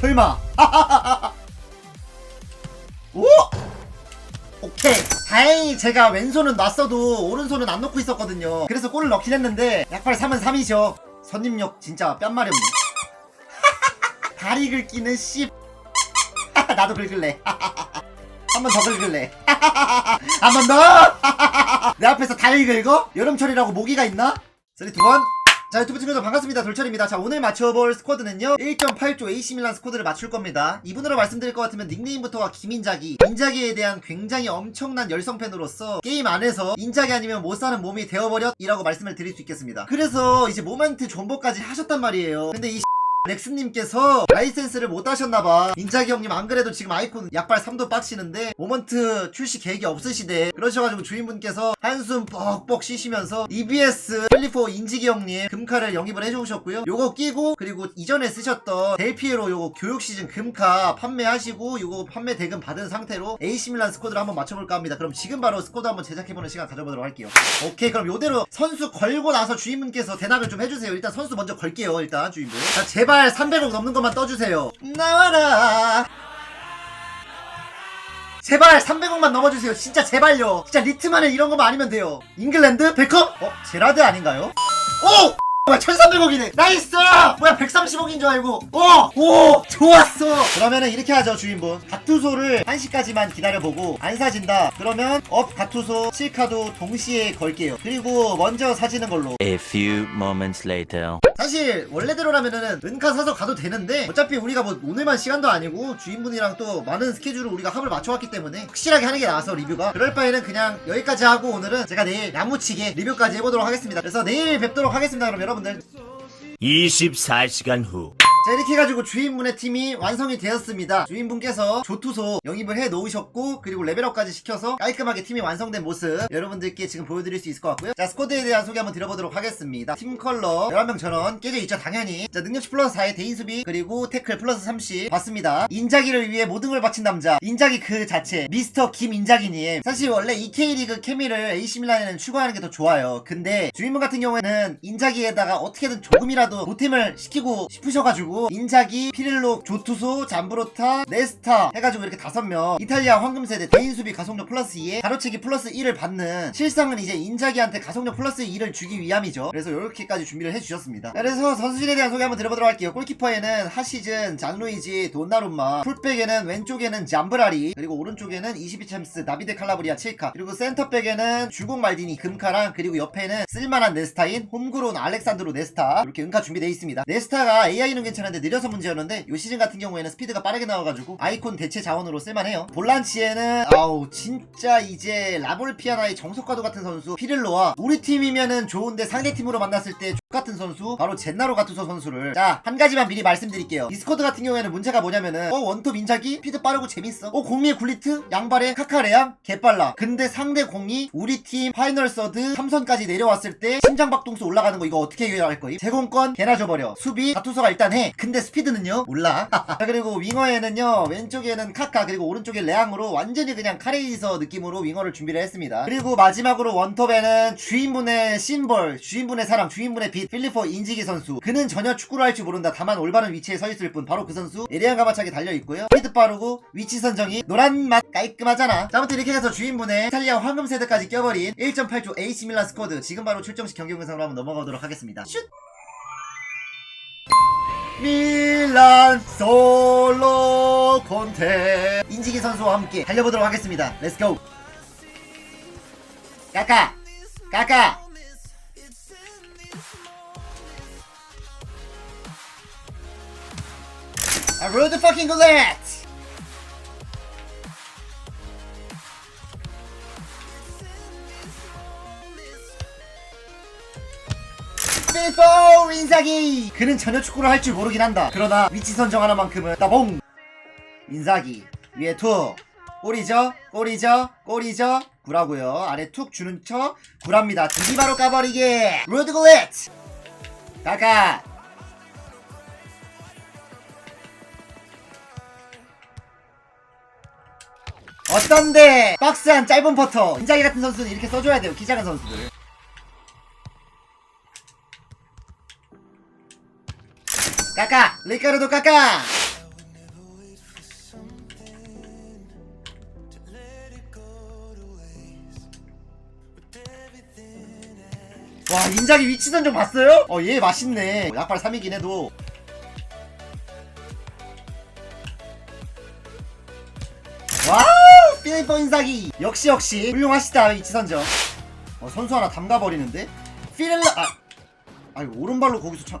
설마. 오! 오케이. 다행히 제가 왼손은 놨어도 오른손은 안 놓고 있었거든요. 그래서 골을 넣긴 했는데 약발 3은 3이죠. 선임력 진짜 뺨 마렵네 다리 긁기는 씨 나도 긁을래. 한 번 더 긁을래. 한 번 더! 내 앞에서 다리 긁어? 여름철이라고 모기가 있나? 쓰리 두 번 자 유튜브 친구들 반갑습니다. 돌철입니다. 자 오늘 맞춰볼 스쿼드는요. 1.8조 AC밀란 스쿼드를 맞출 겁니다. 이분으로 말씀드릴 것 같으면 닉네임부터가 김인자기 인자기에 대한 굉장히 엄청난 열성팬으로서 게임 안에서 인자기 아니면 못사는 몸이 되어버렸 이라고 말씀을 드릴 수 있겠습니다. 그래서 이제 모멘트 존버까지 하셨단 말이에요. 근데 이 렉스님께서 라이센스를 못 하셨나봐. 인자기 형님 안 그래도 지금 아이콘 약발 3도 빡치는데 모먼트 출시 계획이 없으시대. 그러셔가지고 주인분께서 한숨 뻑뻑 쉬시면서 EBS 필리포 인지기 형님 금카를 영입을 해주셨고요. 요거 끼고 그리고 이전에 쓰셨던 델피에로 요거 교육 시즌 금카 판매하시고 요거 판매 대금 받은 상태로 AC밀란 스쿼드를 한번 맞춰볼까 합니다. 그럼 지금 바로 스쿼드 한번 제작해보는 시간 가져보도록 할게요. 오케이 그럼 요대로 선수 걸고 나서 주인분께서 대답을 좀 해주세요. 일단 선수 먼저 걸게요 일단 주인분. 자 제발 300억 넘는 것만 떠주세요 나와라 제발 300억만 넘어주세요 진짜 제발요 진짜 리트만은 이런 것만 아니면 돼요 잉글랜드? 베컴? 어? 제라드 아닌가요? 오! 뭐야 1300억이네 나이스 뭐야 130억인 줄 알고 어! 오! 좋았어 그러면은 이렇게 하죠 주인분 가투소를 1시까지만 기다려보고 안 사진다 그러면 업 가투소 7카도 동시에 걸게요 그리고 먼저 사지는 걸로 A few moments later. 사실 원래대로라면은 은카 사서 가도 되는데 어차피 우리가 뭐 오늘만 시간도 아니고 주인분이랑 또 많은 스케줄을 우리가 합을 맞춰왔기 때문에 확실하게 하는 게 나아서 리뷰가. 그럴 바에는 그냥 여기까지 하고 오늘은 제가 내일 야무치게 리뷰까지 해보도록 하겠습니다. 그래서 내일 뵙도록 하겠습니다 그럼 여러분들. 24시간 후. 자 이렇게 해가지고 주인분의 팀이 완성이 되었습니다. 주인분께서 조투소 영입을 해 놓으셨고 그리고 레벨업까지 시켜서 깔끔하게 팀이 완성된 모습 여러분들께 지금 보여드릴 수 있을 것 같고요. 자 스쿼드에 대한 소개 한번 드려보도록 하겠습니다. 팀 컬러 11명 전원 깨져 있죠 당연히. 자 능력치 플러스 4에 대인 수비 그리고 태클 플러스 30 봤습니다. 인자기를 위해 모든 걸 바친 남자. 인자기 그 자체. 미스터 김인자기님. 사실 원래 E K리그 케미를 AC밀란에는 추가하는 게 더 좋아요. 근데 주인분 같은 경우에는 인자기에다가 어떻게든 조금이라도 보탬을 시키고 싶으셔가지고 인자기, 피렐로, 조투소, 잠브로타, 네스타 해가지고 이렇게 다섯 명. 이탈리아 황금세대 대인 수비 가속력 플러스 2에 가로채기 플러스 1을 받는 실상은 이제 인자기한테 가속력 플러스 2를 주기 위함이죠. 그래서 이렇게까지 준비를 해주셨습니다. 그래서 선수진에 대한 소개 한번 드려보도록 할게요. 골키퍼에는 하시즌, 장루이지, 돈나룸마 풀백에는 왼쪽에는 잠브라리 그리고 오른쪽에는 22챔스, 나비드 칼라브리아 7카 그리고 센터백에는 주공 말디니 금카랑 그리고 옆에는 쓸만한 네스타인 홈그론 알렉산드로 네스타. 이렇게 은카 준비되어 있습니다. 네스타가 AI는 괜찮 은데 느려서 문제였는데 요 시즌 같은 경우에는 스피드가 빠르게 나와가지고 아이콘 대체 자원으로 쓸만해요. 볼란치에는 아우 진짜 이제 라볼피아나의 정석과도 같은 선수 피를로와 우리 팀이면은 좋은데 상대 팀으로 만났을 때 같은 선수 바로 젠나로 가투소 선수를. 자 한 가지만 미리 말씀드릴게요. 디스코드 같은 경우에는 문제가 뭐냐면은 어 원톱 인자기? 스피드 빠르고 재밌어? 어 공미의 굴리트? 양발에 카카레양 개빨라. 근데 상대 공이 우리 팀 파이널 서드 3선까지 내려왔을 때 심장박동수 올라가는 거 이거 어떻게 해결할 거임? 제공권 개나 줘버려. 수비 가투소가 일단 해 근데 스피드는요? 몰라. 자 그리고 윙어에는요 왼쪽에는 카카 그리고 오른쪽에 레앙으로 완전히 그냥 카레이서 느낌으로 윙어를 준비를 했습니다. 그리고 마지막으로 원톱에는 주인분의 심벌 주인분의 사랑 주인분의 빛 필리포 인지기 선수. 그는 전혀 축구를 할 줄 모른다. 다만 올바른 위치에 서 있을 뿐 바로 그 선수 에리안 가마차게 달려있고요. 스피드 빠르고 위치 선정이 노란 맛 깔끔하잖아. 자 아무튼 이렇게 해서 주인분의 이탈리아 황금 세대까지 껴버린 1.8조 AC 밀란 스쿼드. 지금 바로 출정식 경기 영상으로 한번 넘어가도록 하겠습니다. 슛 밀란 솔로 콘테. 인지기 선수와 함께 달려보도록 하겠습니다. 렛츠고 까까 까까. 아 로드 퍼킹 골렛 인사기 그는 전혀 축구를 할 줄 모르긴 한다. 그러나 위치 선정 하나만큼은 따봉. 인사기 위에 툭. 꼬리죠? 꼬리죠? 꼬리죠? 구라고요. 아래 툭 주는 척 구랍니다. 디디바로 까버리게. 로드 골렛 가가. 어떤데? 박스한 짧은 퍼터. 인자기 같은 선수는 이렇게 써줘야 돼요. 키 작은 선수들 까까! 리카르도 까까! 와 인자기 위치 선정 봤어요? 어 얘 맛있네. 약발 3이긴 해도. 와우! 필리포 인사기! 역시 역시. 훌륭하시다 위치 선정. 어 선수 하나 담가버리는데? 피렐라 아! 아니 오른발로 거기서 참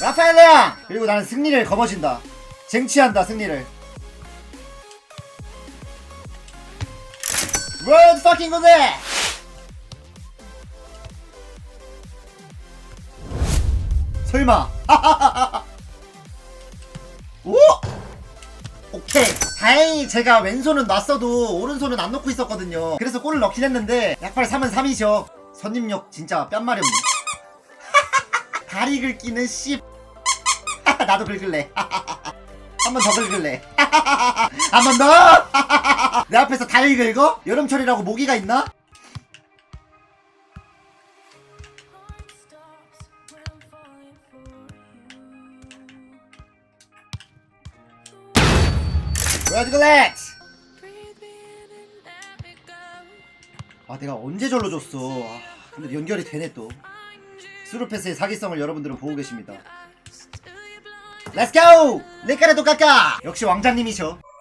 라파엘레야! 그리고 나는 승리를 거머쥔다. 쟁취한다 승리를. 로드 퍼킹 골렛 설마. 오! 오케이. 다행히 제가 왼손은 놨어도 오른손은 안 놓고 있었거든요. 그래서 골을 넣긴 했는데 약발 3은 3이죠 선임력 진짜 없네 다리 긁기는 씨 나도 긁을래 한 번 더 긁을래 한 번 더! 내 앞에서 다리 긁어? 여름철이라고 모기가 있나? Heart stops when I'm falling for you. 로드 골렛 Breathe me in and let me go. 아 내가 언제 절로 줬어 아, 근데 연결이 되네 또 스루패스의 사기성을 여러분들은 보고 계십니다. 렛츠고! 레카레도 까까! 역시 왕자님이셔 자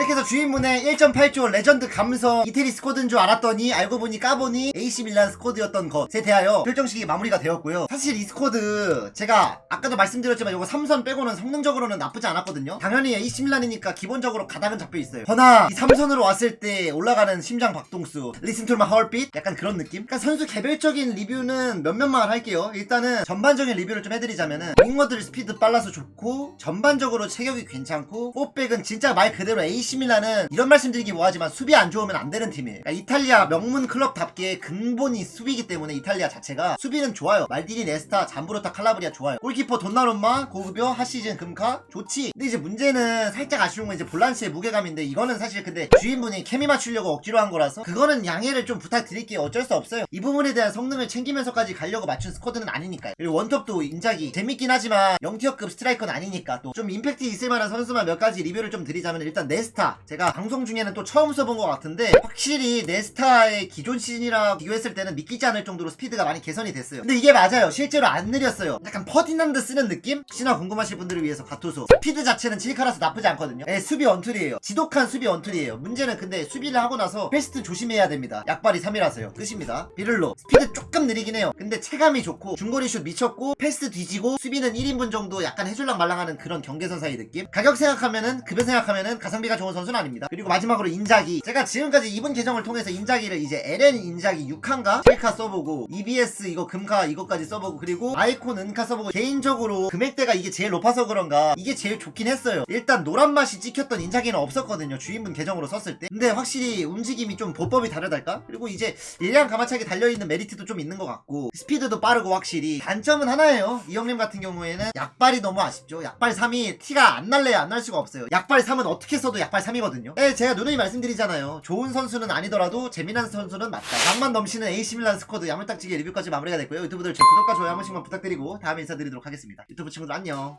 이렇게 해서 주인분의 1.8조 레전드 감성 이태리 스쿼드인 줄 알았더니 알고 보니 까보니 AC 밀란 스쿼드였던 것에 대하여 결정식이 마무리가 되었고요. 사실 이 스쿼드 제가 아까도 말씀드렸지만 이거 3선 빼고는 성능적으로는 나쁘지 않았거든요. 당연히 AC 밀란이니까 기본적으로 가닥은 잡혀 있어요. 허나 이 3선으로 왔을 때 올라가는 심장 박동수 리슨 툴마 하얼빛 약간 그런 느낌? 그러니까 선수 개별적인 리뷰는 몇몇만 할게요. 일단은 전반적인 리뷰를 좀 해드리자면은 윙어들 스피드 빨라서 좋고 전반적으로 체격이 괜찮고 포백은 진짜 말 그대로 AC 밀란은 이런 말씀드리기 뭐하지만 수비 안 좋으면 안 되는 팀이에요. 그러니까 이탈리아 명문 클럽답게 근본이 수비이기 때문에 이탈리아 자체가 수비는 좋아요. 말디니 네스타 잠브로타 칼라브리아 좋아요. 골키퍼 돈나룸마 고급여 하시즌 금카 좋지 근데 이제 문제는 살짝 아쉬운 건 이제 볼란치의 무게감인데 이거는 사실 근데 주인분이 케미 맞추려고 억지로 한 거라서 그거는 양해를 좀 부탁드릴게요. 어쩔 수 없어요. 이 부분에 대한 성능을 챙기면서까지 가려고 맞춘 스쿼드는 아니니까요. 그리고 원톱도 인작이 재밌긴 하지만 0티어급 스트라이커는 아니니까 또 좀 임팩트 있을 만한 선수만 몇 가지 리뷰를 좀 드리자면 일단 네스타 제가 방송 중에는 또 처음 써본 것 같은데 확실히 네스타의 기존 시즌이랑 비교했을 때는 믿기지 않을 정도로 스피드가 많이 개선이 됐어요. 근데 이게 맞아요. 실제로 안 느렸어요. 약간 퍼디난드 쓰는 느낌? 혹시나 궁금하실 분들을 위해서 가토소. 스피드 자체는 칠카라서 나쁘지 않거든요. 예, 수비 원툴이에요. 지독한 수비 원툴이에요. 문제는 근데 수비를 하고 나서 패스트 조심해야 됩니다. 약발이 3이라서요. 끝입니다. 비를로. 스피드 조금 느리긴 해요. 근데 체감이 좋고 중거리 슛 미쳤고 패스 뒤지고 수비는 1인분 정도 약간 해줄랑 말랑하는 그런 경계선 사이 느낌? 가격 생각하면은 급여 생각하면은 가성비가 좋은 선수는 아닙니다. 그리고 마지막으로 인자기. 제가 지금까지 이분 계정을 통해서 인자기를 이제 LN 인자기 6칸가? 7카 써보고 EBS 이거 금카 이거까지 써보고 그리고 아이콘 은카 써보고 개인적으로 금액대가 이게 제일 높아서 그런가? 이게 제일 좋긴 했어요. 일단 노란 맛이 찍혔던 인자기는 없었거든요. 주인분 계정으로 썼을 때. 근데 확실히 움직임이 좀 보법이 다르달까? 그리고 이제 일량 가마차게 달려있는 메리트도 좀 있는 것 같고 스피드도 빠르고 확실히. 단점은 하나예요. 이 형님 같은 경우에는 약발이 너무 아쉽죠. 약발 3이 티가 안 날래야 안 날 수가 없어요. 약발 3은 어떻게 써도 약발 3이거든요. 네 제가 누누이 말씀드리잖아요. 좋은 선수는 아니더라도 재미난 선수는 맞다. 강만 넘치는 AC 밀란 스쿼드 야물딱지게 리뷰까지 마무리가 됐고요. 유튜브들 제 구독과 좋아요 한 번씩만 부탁드리고 다음에 인사드리도록 하겠습니다. 유튜브 친구들 안녕